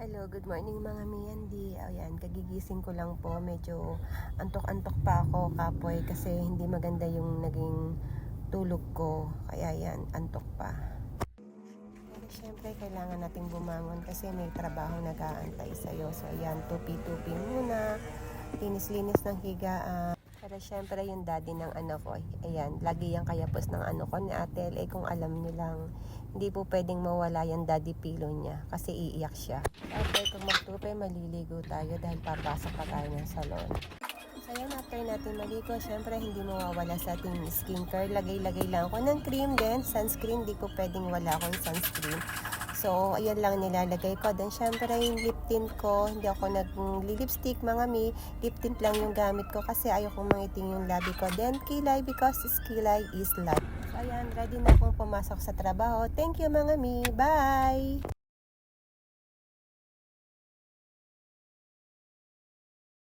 Hello, good morning mga miyandi. Ayan, kagigising ko lang po. Medyo antok-antok pa ako kapoy kasi hindi maganda yung naging tulog ko. Kaya yan, antok pa. Pero syempre, kailangan nating bumangon kasi may trabaho nag-aantay sa'yo. So ayan, tupi-tupi muna. Linis-linis ng higaan. Pero syempre, yung daddy ng anak ko, ayan, lagi yung kayapos ng ano ko ni Ate Eh, kung alam niyo lang, hindi po pwedeng mawala yung daddy pillow niya kasi iiyak siya. After kung magtupe, maliligo tayo dahil papasok pa tayo ng salon. So yan, after natin maligo, syempre hindi mawawala sa ating skincare. Lagay-lagay lang ako ng cream din, sunscreen, di ko pwedeng wala akong sunscreen. So, ayan lang nilalagay ko. Then, syempre, yung lip tint ko, hindi ako nag-lipstick, mga mi. Lip tint lang yung gamit ko kasi ayaw kong mangiting yung labi ko. Then, kilay because kilay is life. Ayan, ready na akong pumasok sa trabaho. Thank you, mga mi. Bye!